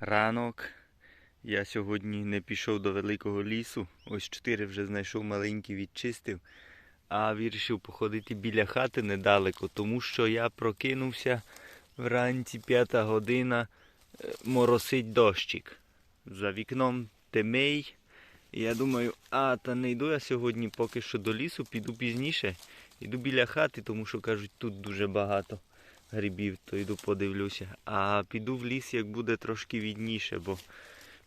ранок. Я сьогодні не пішов до великого лісу. Ось чотири вже знайшов маленькі, відчистив. А вирішив походити біля хати недалеко, тому що я прокинувся вранці п'ята година, е, моросить дощик. За вікном темей. Я думаю, а та не йду я сьогодні поки що до лісу, піду пізніше. Йду біля хати, тому що кажуть, тут дуже багато грибів, то йду подивлюся. А піду в ліс, як буде трошки відніше, бо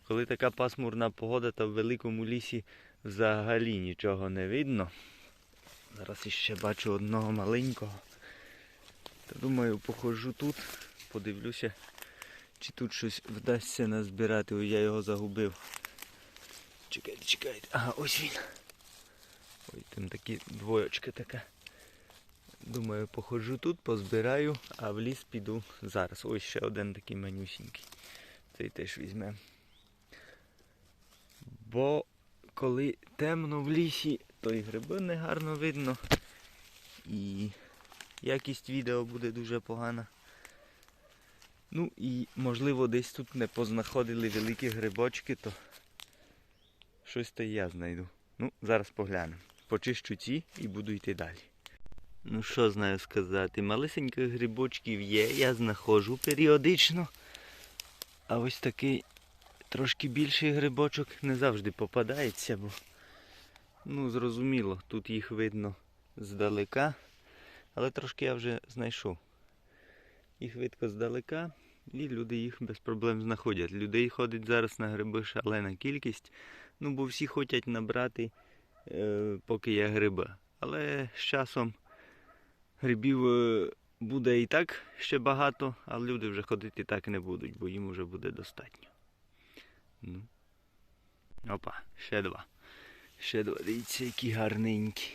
коли така пасмурна погода, то в великому лісі взагалі нічого не видно. Зараз іще бачу одного маленького. То думаю, походжу тут, подивлюся, чи тут щось вдасться назбирати. Ой, я його загубив. Чекайте, чекайте. Ага, ось він. Ой, там такі двоєчка така. Думаю, походжу тут, позбираю, а в ліс піду зараз. Ось ще один такий манюсінький. Цей теж візьмемо. Бо коли темно в лісі, то і гриби не гарно видно. І якість відео буде дуже погана. Ну і можливо десь тут не познаходили великі грибочки, то щось то я знайду. Ну, зараз поглянемо. Почищу ці і буду йти далі. Ну що знаю сказати, малесеньких грибочків є, я знаходжу періодично. А ось такий трошки більший грибочок не завжди попадається, бо ну зрозуміло, тут їх видно здалека. Але трошки я вже знайшов. Їх видко здалека, і люди їх без проблем знаходять. Людей ходить зараз на гриби шалена кількість. Ну, бо всі хочуть набрати, е, поки є гриби. Але з часом грибів е, буде і так ще багато, а люди вже ходити так не будуть, бо їм вже буде достатньо. Ну. Опа, ще два. Ще два. Дивіться, які гарненькі.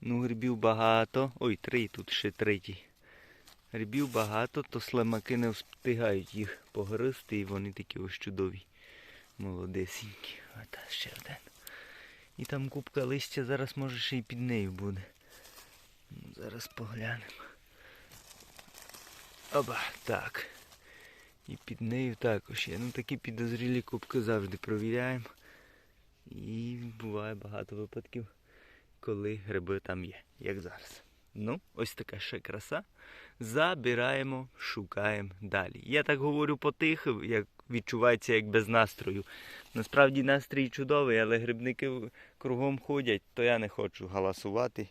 Ну, грибів багато. Ой, три тут ще третій. Грибів багато, то слимаки не встигають їх погризти, і вони такі ось чудові. Молодесенькі. А ще один. І там купка листя зараз може ще й під нею буде. Зараз поглянемо. Оба, так. І під нею також є. Ну такі підозрілі кубки завжди провіряємо. І буває багато випадків, коли гриби там є, як зараз. Ну, ось така ще краса. Забираємо, шукаємо далі. Я так говорю потихо, як відчувається як без настрою. Насправді настрій чудовий, але грибники кругом ходять, то я не хочу галасувати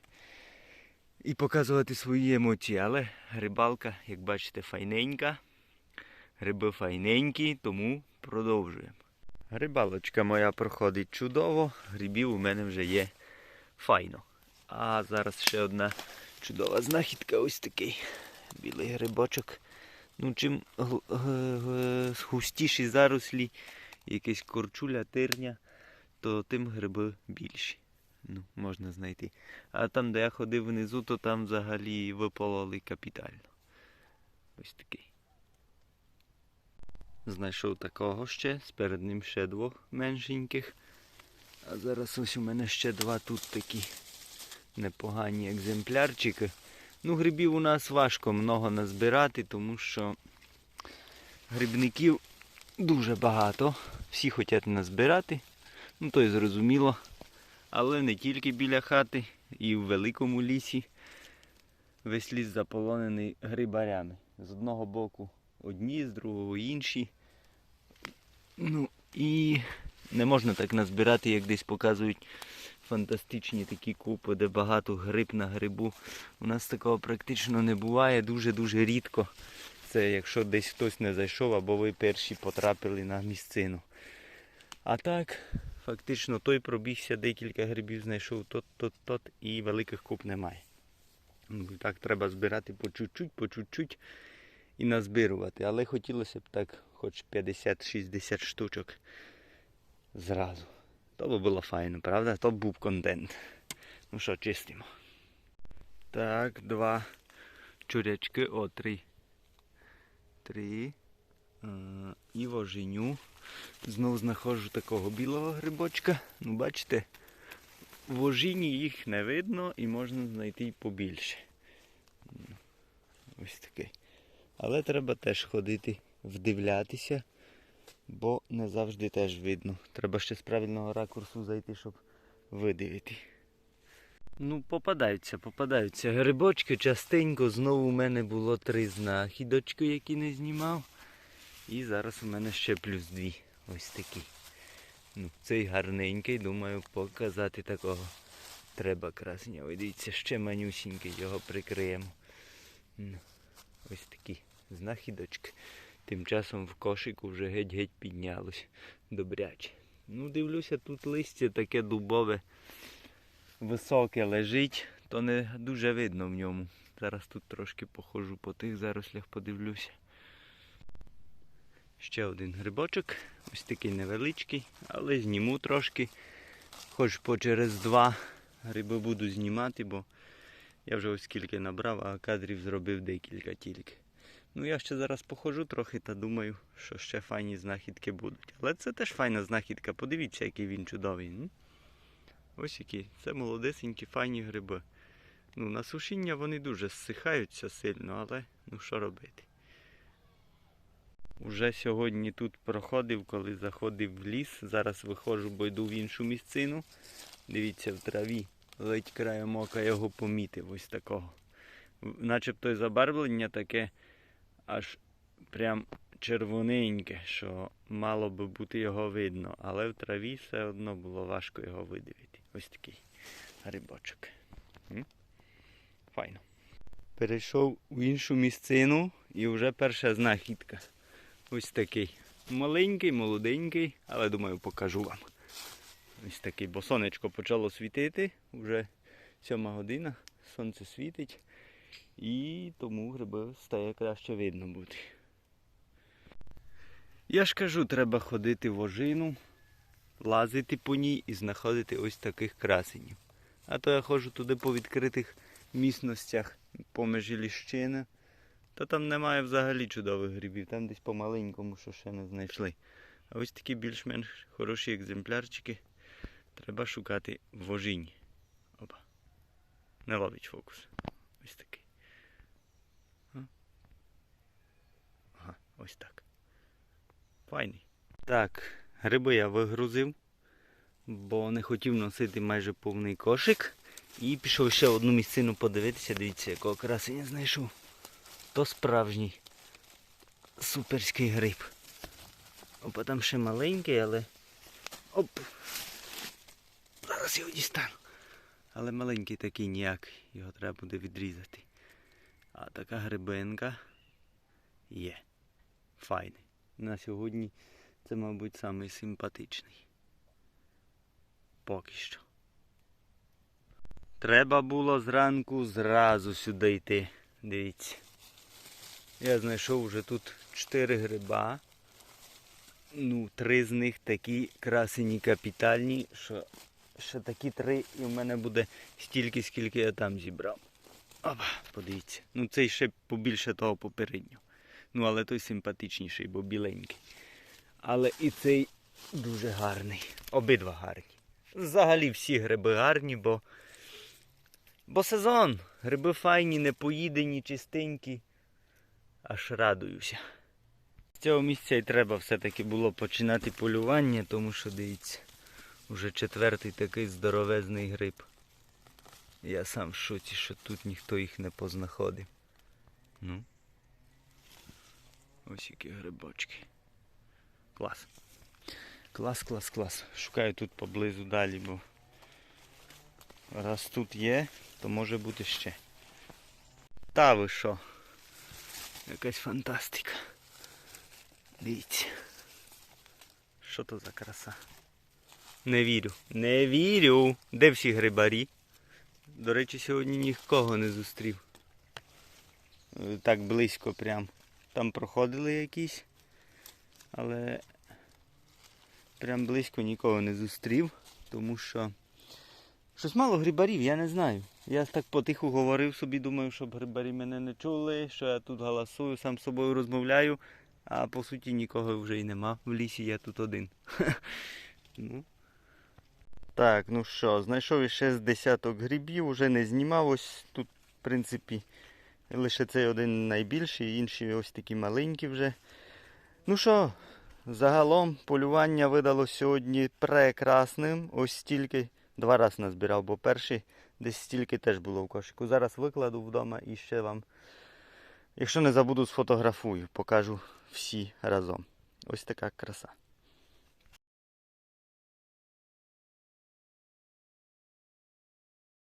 і показувати свої емоції. Але грибалка, як бачите, файненька. Гриби файненькі, тому продовжуємо. Грибалочка моя проходить чудово, грибів у мене вже є файно. А зараз ще одна чудова знахідка, ось такий білий грибочок. Ну, чим густіші зарослі, якась корчуля, тирня, то тим гриби більші. Ну, можна знайти. А там, де я ходив внизу, то там взагалі випололи капітально. Ось такий. Знайшов такого ще, сперед ним ще двох меншеньких. А зараз ось у мене ще два тут такі непогані екземплярчики. Ну, грибів у нас важко много назбирати, тому що грибників дуже багато. Всі хочуть назбирати. Ну, то й зрозуміло. Але не тільки біля хати, і в великому лісі. Весь ліс заполонений грибарями. З одного боку одні, з другого інші. Ну і не можна так назбирати, як десь показують фантастичні такі купи, де багато гриб на грибу. У нас такого практично не буває, дуже-дуже рідко. Це якщо десь хтось не зайшов, або ви перші потрапили на місцину. А так, фактично той пробігся, декілька грибів знайшов тот, тот, тот і великих куп немає. Ну, Так треба збирати по чуть-чуть, по чуть-чуть і назбирувати. Але хотілося б так, хоч 50-60 штучок зразу. То би було файно, правда? То був контент. Ну що, чистимо. Так, два чурячки, о, три. Три. Е, І воженю. Знову знаходжу такого білого грибочка. Ну, бачите, в ожині їх не видно і можна знайти й побільше. Ось такий. Але треба теж ходити, вдивлятися, бо не завжди теж видно. Треба ще з правильного ракурсу зайти, щоб видивити. Ну, попадаються, попадаються грибочки частенько. Знову у мене було три знахідочки, які не знімав. І зараз у мене ще плюс дві. Ось такі. Ну, цей гарненький, думаю, показати такого. Треба красення. Ой, дивіться, ще манюсінький, його прикриємо. Ось такі знахідочки. Тим часом в кошику вже геть-геть піднялось. Добряче. Ну, дивлюся, тут листя таке дубове високе лежить, то не дуже видно в ньому. Зараз тут трошки походжу по тих зарослях, подивлюся. Ще один грибочок, ось такий невеличкий, але зніму трошки. Хоч по через два гриби буду знімати, бо я вже ось скільки набрав, а кадрів зробив декілька тільки. Ну я ще зараз походжу трохи та думаю, що ще файні знахідки будуть. Але це теж файна знахідка. Подивіться, який він чудовий. Ось які. Це молодесенькі файні гриби. Ну, на сушіння вони дуже зсихаються сильно, але ну що робити. Уже сьогодні тут проходив, коли заходив в ліс. Зараз виходжу, бо йду в іншу місцину. Дивіться, в траві. Ледь краєм ока його помітив, ось такого. Начебто забарвлення таке аж прям червоненьке, що мало би бути його видно, але в траві все одно було важко його видивити. Ось такий грибочок. Файно. Перейшов в іншу місцину і вже перша знахідка. Ось такий. Маленький, молоденький, але думаю, покажу вам. Ось такий, бо сонечко почало світити, вже сьома година, сонце світить. І тому гриби стає краще видно бути. Я ж кажу, треба ходити в ожину, лазити по ній і знаходити ось таких красенів. А то я ходжу туди по відкритих місностях поміж ліщини. Та там немає взагалі чудових грибів, там десь по маленькому, що ще не знайшли. А ось такі більш-менш хороші екземплярчики треба шукати в ожині. Опа. Не ловить фокус. Ось такий. Ага, ось так. Файний. Так, гриби я вигрузив, бо не хотів носити майже повний кошик. І пішов ще одну місцину подивитися, дивіться, якого красення знайшов. То справжній суперський гриб. Опа, там ще маленький, але. Оп! Зараз його дістану. Але маленький такий ніякий, його треба буде відрізати. А така грибинка є. Файний. На сьогодні це, мабуть, самий симпатичний. Поки що. Треба було зранку зразу сюди йти. Дивіться. Я знайшов вже тут 4 гриба. Ну, три з них такі красені капітальні, що ще такі три і в мене буде стільки, скільки я там зібрав. Опа, подивіться. Ну цей ще побільше того попереднього. Ну, але той симпатичніший, бо біленький. Але і цей дуже гарний. Обидва гарні. Взагалі всі гриби гарні, бо. Бо сезон. Гриби файні, не поїдені, чистенькі. Аж радуюся. З цього місця і треба все-таки було починати полювання, тому що дивіться, уже четвертий такий здоровезний гриб. Я сам в шоці, що тут ніхто їх не познаходив. Ну. Ось які грибочки. Клас. Клас, клас, клас. Шукаю тут поблизу далі, бо раз тут є, то може бути ще. Та ви що? Якась фантастика. Дивіться. Що то за краса? Не вірю. Не вірю. Де всі грибарі? До речі, сьогодні нікого не зустрів. Так близько прям. Там проходили якісь, але прям близько нікого не зустрів, тому що щось мало грибарів, я не знаю. Я так потиху говорив собі, думаю, щоб грибарі мене не чули, що я тут галасую, сам з собою розмовляю, а по суті нікого вже й нема в лісі, я тут один. ну. Так, ну що, знайшов іще з десяток грибів, уже не знімав. Ось тут, в принципі, лише цей один найбільший, інші ось такі маленькі вже. Ну що, загалом полювання видалось сьогодні прекрасним. Ось стільки. Два рази назбирав, бо перший десь стільки теж було в кошику. Зараз викладу вдома і ще вам, якщо не забуду, сфотографую, покажу всі разом. Ось така краса.